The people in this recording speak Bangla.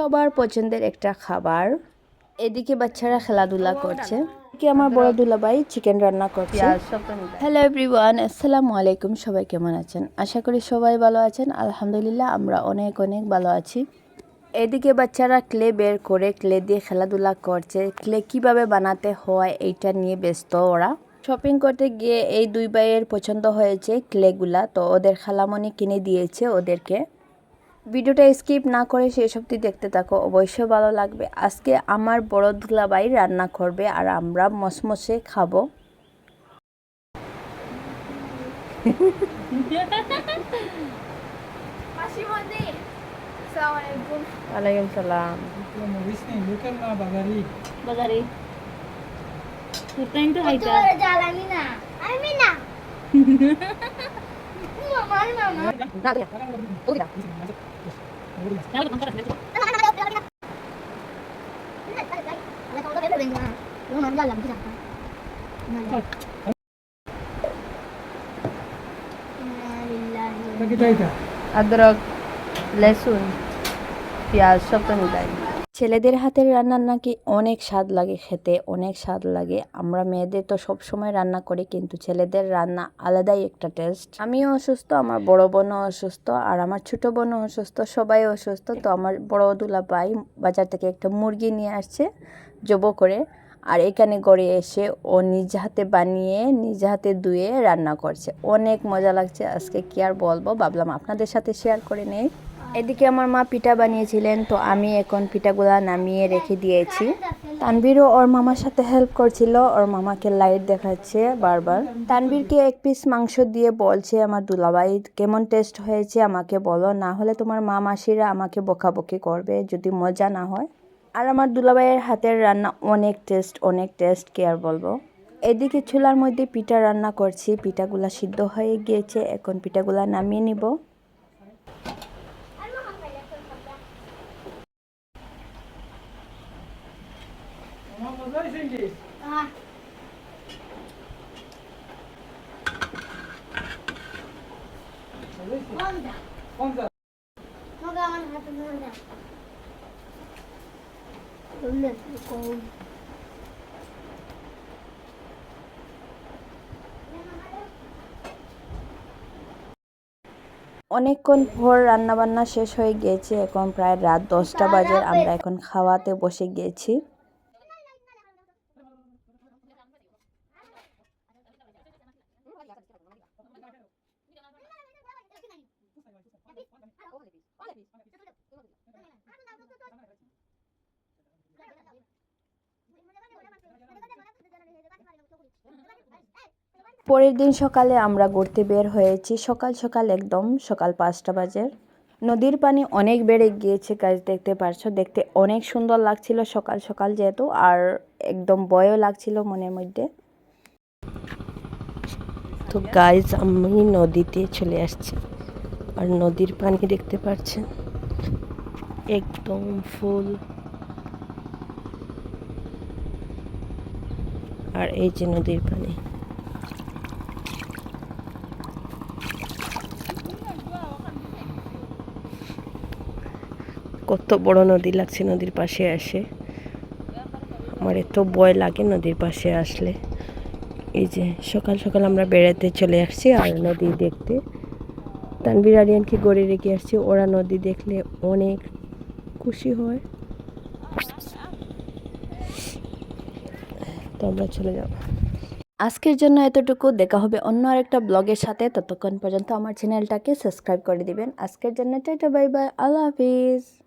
সবার পছন্দের একটা খাবার। এদিকে বাচ্চারা খেলাধুলা করছে। কি আমার বড় দুলাভাই চিকেন রান্না করছে। হ্যালো এভরিওয়ান আসসালামু আলাইকুম সবাই কেমন আছেন? আশা করি সবাই ভালো আছেন। আলহামদুলিল্লাহ আমরা অনেক অনেক ভালো আছি। এদিকে বাচ্চারা ক্লে বের করে ক্লে দিয়ে খেলাধুলা করছে। ক্লে কীভাবে বানাতে হয় এইটা নিয়ে ব্যস্ত ওরা। শপিং করতে গিয়ে এই দুই ভাইয়ের পছন্দ হয়েছে ক্লেগুলা তো ওদের খালামণি কিনে দিয়েছে ওদেরকে। ভিডিওটা স্কিপ না করে সেই সবটি দেখতে থাকো অবশ্যই ভালো লাগবে। আজকে আমার বড় দুলাভাই রান্না করবে আর আমরা মসমসে খাব. ওয়ালাইকুম সালাম. Kurtain tuh Adrok lesun. Pia sotong day. ছেলেদের হাতের রান্নার নাকি অনেক স্বাদ লাগে খেতে, অনেক স্বাদ লাগে। আমরা মেয়েদের তো সব সময় রান্না করি, কিন্তু ছেলেদের রান্না আলাদাই একটা টেস্ট আমিও অসুস্থ, আমার বড় বোনও অসুস্থ, আর আমার ছোট বোনও অসুস্থ, সবাই অসুস্থ। তো আমার বড় দুলা ভাই বাজার থেকে একটা মুরগি নিয়ে আসছে, জব করে। আর এখানে গড়ে এসে ও নিজ হাতে বানিয়ে, নিজ হাতে ধুয়ে রান্না করছে। অনেক মজা লাগছে। আজকে কি আর বলব, ভাবলাম আপনাদের সাথে শেয়ার করে নেই। এদিকে আমার মা পিঠা বানিয়েছিলেন, তো আমি এখন পিঠাগুলা নামিয়ে রেখে দিয়েছি। তানবীরও ওর মামার সাথে হেল্প করছিল, ওর মামাকে লাইট দেখাচ্ছে বারবার। তানবীরকে এক পিস মাংস দিয়ে বলছে, আমার দুলাভাই কেমন টেস্ট হয়েছে, আমাকে বলো, না হলে তোমার মা মাসিরা আমাকে বকাবকি করবে, যদি মজা না হয়। আর আমার দুলাভাইয়ের হাতের রান্না অনেক টেস্ট অনেক টেস্ট কে আর বলব। এদিকে চুলার মধ্যে পিঠা রান্না করছি, পিঠাগুলা সিদ্ধ হয়ে গিয়েছে, এখন পিঠাগুলা নামিয়ে নিব। অনেকক্ষণ ভোর রান্নাবান্না শেষ হয়ে গিয়েছে, এখন প্রায় রাত দশটা বাজে। আমরা এখন খাওয়াতে বসে গিয়েছি। পরের দিন সকালে আমরা ঘুরতে বের হয়েছি। সকাল সকাল একদম সকাল পাঁচটা বাজে। নদীর পানি অনেক বেড়ে গিয়েছে গাছ দেখতে পারছ? দেখতে অনেক সুন্দর লাগছিল সকাল সকাল যেহেতু, আর একদম ভয়ও লাগছিল মনের মধ্যে। তো গাইজ আমি নদীতে চলে আসছি। আর নদীর পানি দেখতে পাচ্ছেন? একদম ফুল। আর এই যে নদীর পানি। কত বড় নদী লাগছে নদীর পাশে আসে। আমার এত ভয় লাগে নদীর পাশে আসলে। এই যে সকাল সকাল আমরা বেড়াতে চলে আসছি আর নদী দেখতে। তানবির আরিয়ানকে গড়ে রেখে আসছি। ওরা নদী দেখলে অনেক খুশি হয়। তো আমরা চলে যাব। আজকের জন্য এতটুকু। দেখা হবে অন্য আরেকটা ব্লগের সাথে। ততক্ষণ পর্যন্ত আমার চ্যানেলটাকে সাবস্ক্রাইব করে দিবেন। আজকের জন্য টাটা, বাই বাই। আল্লাহ হাফিজ।